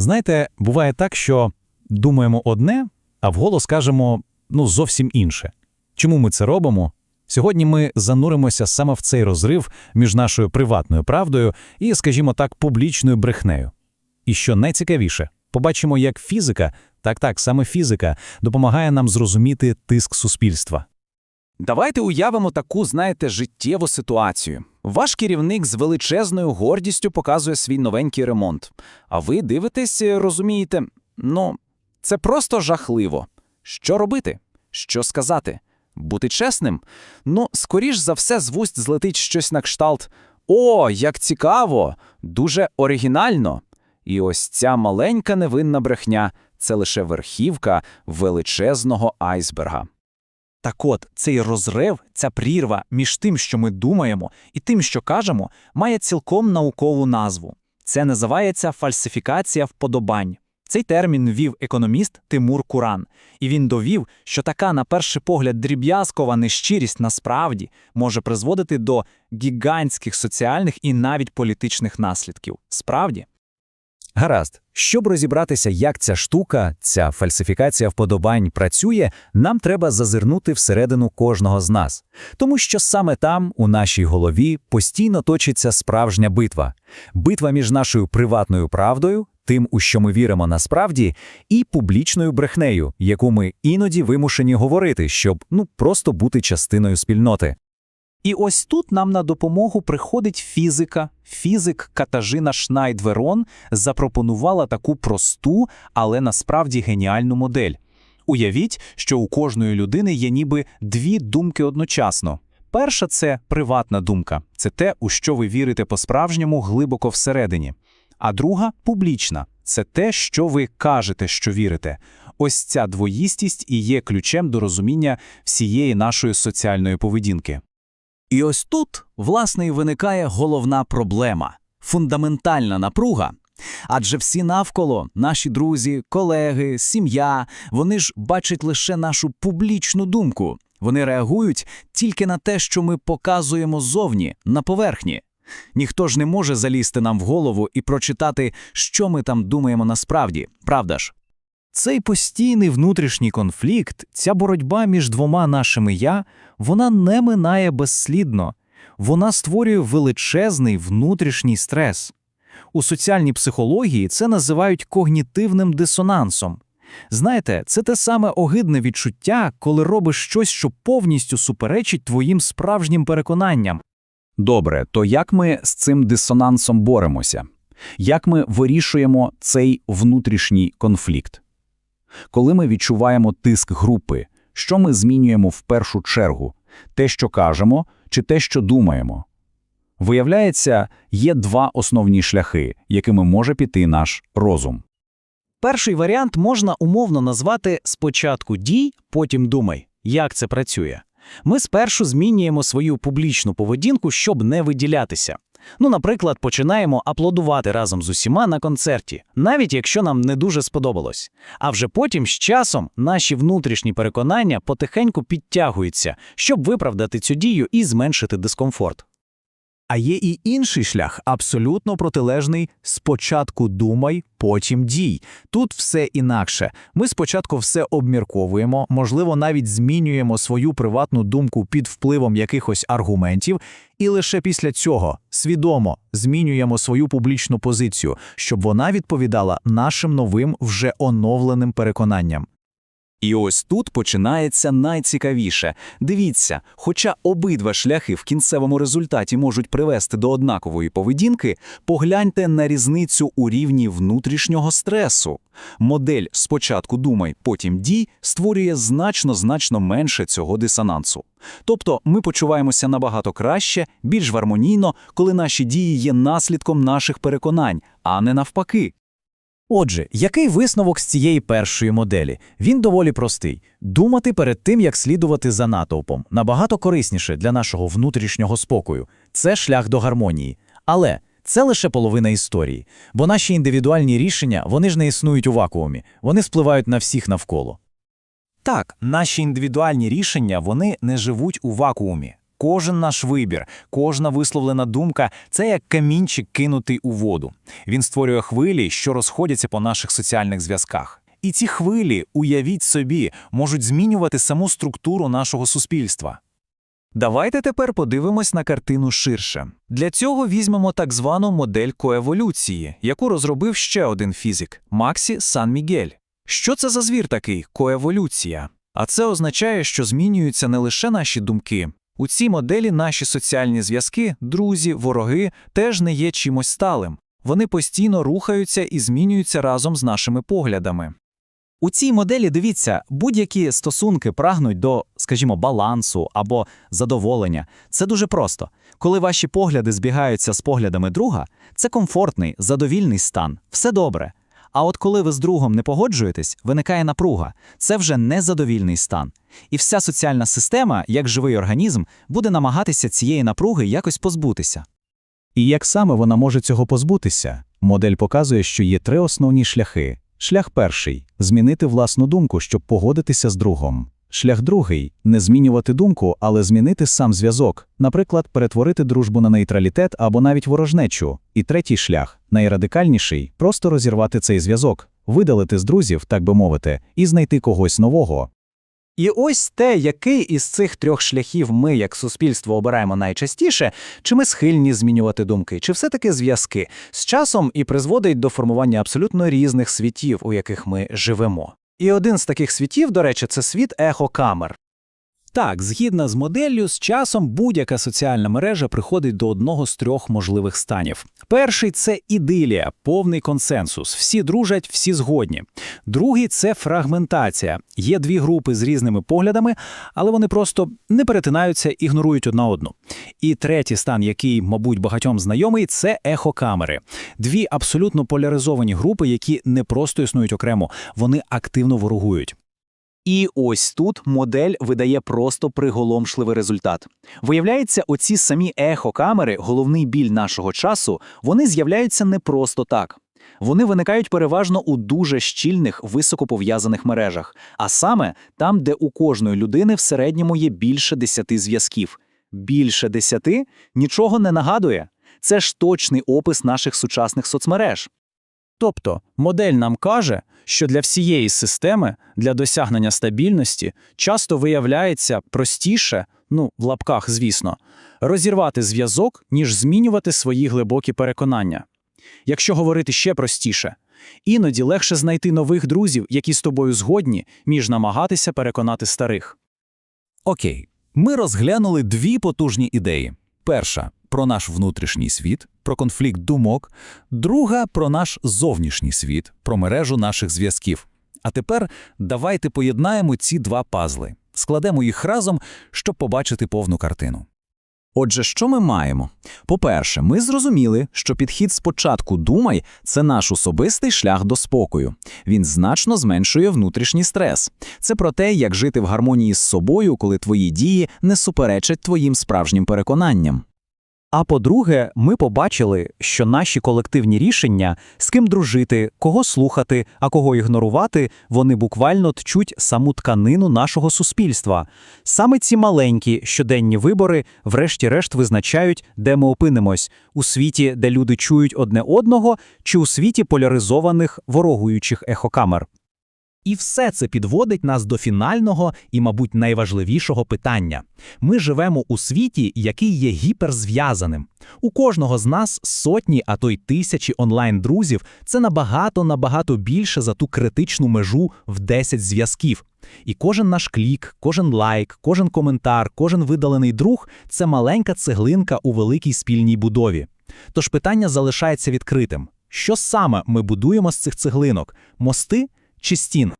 Знаєте, буває так, що думаємо одне, а вголос кажемо ну зовсім інше. Чому ми це робимо? Сьогодні ми зануримося саме в цей розрив між нашою приватною правдою і, скажімо так, публічною брехнею. І що найцікавіше, побачимо, як фізика, так так, саме фізика, допомагає нам зрозуміти тиск суспільства. Давайте уявимо таку, знаєте, життєву ситуацію. Ваш керівник з величезною гордістю показує свій новенький ремонт. А ви дивитесь, е, розумієте, ну, це просто жахливо. Що робити? Що сказати? Бути чесним? Ну, скоріш за все, з вуст злетить щось на кшталт. О, як цікаво! Дуже оригінально. І ось ця маленька невинна брехня це лише верхівка величезного айсберга. Так от, цей розрив, ця прірва між тим, що ми думаємо, і тим, що кажемо, має цілком наукову назву. Це називається фальсифікація вподобань. Цей термін ввів економіст Тимур Куран, і він довів, що така, на перший погляд, дріб'язкова нещирість насправді може призводити до гігантських соціальних і навіть політичних наслідків. Справді. Гаразд, щоб розібратися, як ця штука, ця фальсифікація вподобань працює, нам треба зазирнути всередину кожного з нас. Тому що саме там, у нашій голові, постійно точиться справжня битва. Битва між нашою приватною правдою, тим, у що ми віримо насправді, і публічною брехнею, яку ми іноді вимушені говорити, щоб ну просто бути частиною спільноти. І ось тут нам на допомогу приходить фізика. Фізик Катажина Шнайдверон запропонувала таку просту, але насправді геніальну модель. Уявіть, що у кожної людини є ніби дві думки одночасно. Перша це приватна думка, це те, у що ви вірите по-справжньому глибоко всередині. А друга публічна це те, що ви кажете, що вірите. Ось ця двоїстість і є ключем до розуміння всієї нашої соціальної поведінки. І ось тут, власне, і виникає головна проблема фундаментальна напруга. Адже всі навколо, наші друзі, колеги, сім'я, вони ж бачать лише нашу публічну думку. Вони реагують тільки на те, що ми показуємо зовні, на поверхні. Ніхто ж не може залізти нам в голову і прочитати, що ми там думаємо насправді, правда ж? Цей постійний внутрішній конфлікт, ця боротьба між двома нашими я, вона не минає безслідно, вона створює величезний внутрішній стрес. У соціальній психології це називають когнітивним дисонансом. Знаєте, це те саме огидне відчуття, коли робиш щось, що повністю суперечить твоїм справжнім переконанням. Добре, то як ми з цим дисонансом боремося? Як ми вирішуємо цей внутрішній конфлікт? Коли ми відчуваємо тиск групи, що ми змінюємо в першу чергу те, що кажемо, чи те, що думаємо? Виявляється, є два основні шляхи, якими може піти наш розум. Перший варіант можна умовно назвати спочатку дій, потім думай. Як це працює? Ми спершу змінюємо свою публічну поведінку, щоб не виділятися. Ну, наприклад, починаємо аплодувати разом з усіма на концерті, навіть якщо нам не дуже сподобалось. А вже потім з часом наші внутрішні переконання потихеньку підтягуються, щоб виправдати цю дію і зменшити дискомфорт. А є і інший шлях, абсолютно протилежний спочатку думай, потім дій. Тут все інакше. Ми спочатку все обмірковуємо, можливо, навіть змінюємо свою приватну думку під впливом якихось аргументів, і лише після цього свідомо змінюємо свою публічну позицію, щоб вона відповідала нашим новим вже оновленим переконанням. І ось тут починається найцікавіше. Дивіться, хоча обидва шляхи в кінцевому результаті можуть привести до однакової поведінки, погляньте на різницю у рівні внутрішнього стресу. Модель спочатку думай, потім дій створює значно-значно менше цього дисонансу. Тобто ми почуваємося набагато краще, більш гармонійно, коли наші дії є наслідком наших переконань, а не навпаки. Отже, який висновок з цієї першої моделі? Він доволі простий. Думати перед тим, як слідувати за натовпом, набагато корисніше для нашого внутрішнього спокою. Це шлях до гармонії. Але це лише половина історії, бо наші індивідуальні рішення вони ж не існують у вакуумі, вони спливають на всіх навколо. Так, наші індивідуальні рішення вони не живуть у вакуумі. Кожен наш вибір, кожна висловлена думка це як камінчик кинутий у воду. Він створює хвилі, що розходяться по наших соціальних зв'язках. І ці хвилі, уявіть собі, можуть змінювати саму структуру нашого суспільства. Давайте тепер подивимось на картину ширше. Для цього візьмемо так звану модель коеволюції, яку розробив ще один фізик Максі Сан-Мігель. Що це за звір такий коеволюція? А це означає, що змінюються не лише наші думки. У цій моделі наші соціальні зв'язки, друзі, вороги теж не є чимось сталим. Вони постійно рухаються і змінюються разом з нашими поглядами. У цій моделі дивіться, будь-які стосунки прагнуть до, скажімо, балансу або задоволення. Це дуже просто. Коли ваші погляди збігаються з поглядами друга, це комфортний, задовільний стан, все добре. А от коли ви з другом не погоджуєтесь, виникає напруга. Це вже незадовільний стан. І вся соціальна система, як живий організм, буде намагатися цієї напруги якось позбутися. І як саме вона може цього позбутися? Модель показує, що є три основні шляхи. Шлях перший змінити власну думку, щоб погодитися з другом. Шлях другий не змінювати думку, але змінити сам зв'язок, наприклад, перетворити дружбу на нейтралітет або навіть ворожнечу. І третій шлях найрадикальніший просто розірвати цей зв'язок, видалити з друзів, так би мовити, і знайти когось нового. І ось те, який із цих трьох шляхів ми, як суспільство, обираємо найчастіше, чи ми схильні змінювати думки, чи все-таки зв'язки з часом і призводить до формування абсолютно різних світів, у яких ми живемо. І один з таких світів, до речі, це світ ехокамер. Так, згідно з моделлю, з часом будь-яка соціальна мережа приходить до одного з трьох можливих станів. Перший це ідилія, повний консенсус. Всі дружать, всі згодні. Другий це фрагментація. Є дві групи з різними поглядами, але вони просто не перетинаються, ігнорують одна одну. І третій стан, який, мабуть, багатьом знайомий, це ехокамери. Дві абсолютно поляризовані групи, які не просто існують окремо, вони активно ворогують. І ось тут модель видає просто приголомшливий результат. Виявляється, оці самі ехокамери, головний біль нашого часу, вони з'являються не просто так. Вони виникають переважно у дуже щільних, високопов'язаних мережах, а саме там, де у кожної людини в середньому є більше десяти зв'язків. Більше десяти нічого не нагадує. Це ж точний опис наших сучасних соцмереж. Тобто модель нам каже, що для всієї системи, для досягнення стабільності часто виявляється простіше, ну, в лапках, звісно, розірвати зв'язок, ніж змінювати свої глибокі переконання. Якщо говорити ще простіше, іноді легше знайти нових друзів, які з тобою згодні, ніж намагатися переконати старих. Окей, ми розглянули дві потужні ідеї. Перша про наш внутрішній світ, про конфлікт думок, друга про наш зовнішній світ, про мережу наших зв'язків. А тепер давайте поєднаємо ці два пазли, складемо їх разом, щоб побачити повну картину. Отже, що ми маємо? По-перше, ми зрозуміли, що підхід спочатку думай це наш особистий шлях до спокою. Він значно зменшує внутрішній стрес. Це про те, як жити в гармонії з собою, коли твої дії не суперечать твоїм справжнім переконанням. А по-друге, ми побачили, що наші колективні рішення, з ким дружити, кого слухати, а кого ігнорувати, вони буквально тчуть саму тканину нашого суспільства. Саме ці маленькі щоденні вибори, врешті-решт, визначають, де ми опинимось у світі, де люди чують одне одного, чи у світі поляризованих ворогуючих ехокамер. І все це підводить нас до фінального і, мабуть, найважливішого питання. Ми живемо у світі, який є гіперзв'язаним. У кожного з нас сотні, а то й тисячі онлайн-друзів це набагато набагато більше за ту критичну межу в 10 зв'язків. І кожен наш клік, кожен лайк, кожен коментар, кожен видалений друг це маленька цеглинка у великій спільній будові. Тож питання залишається відкритим: що саме ми будуємо з цих цеглинок мости чи?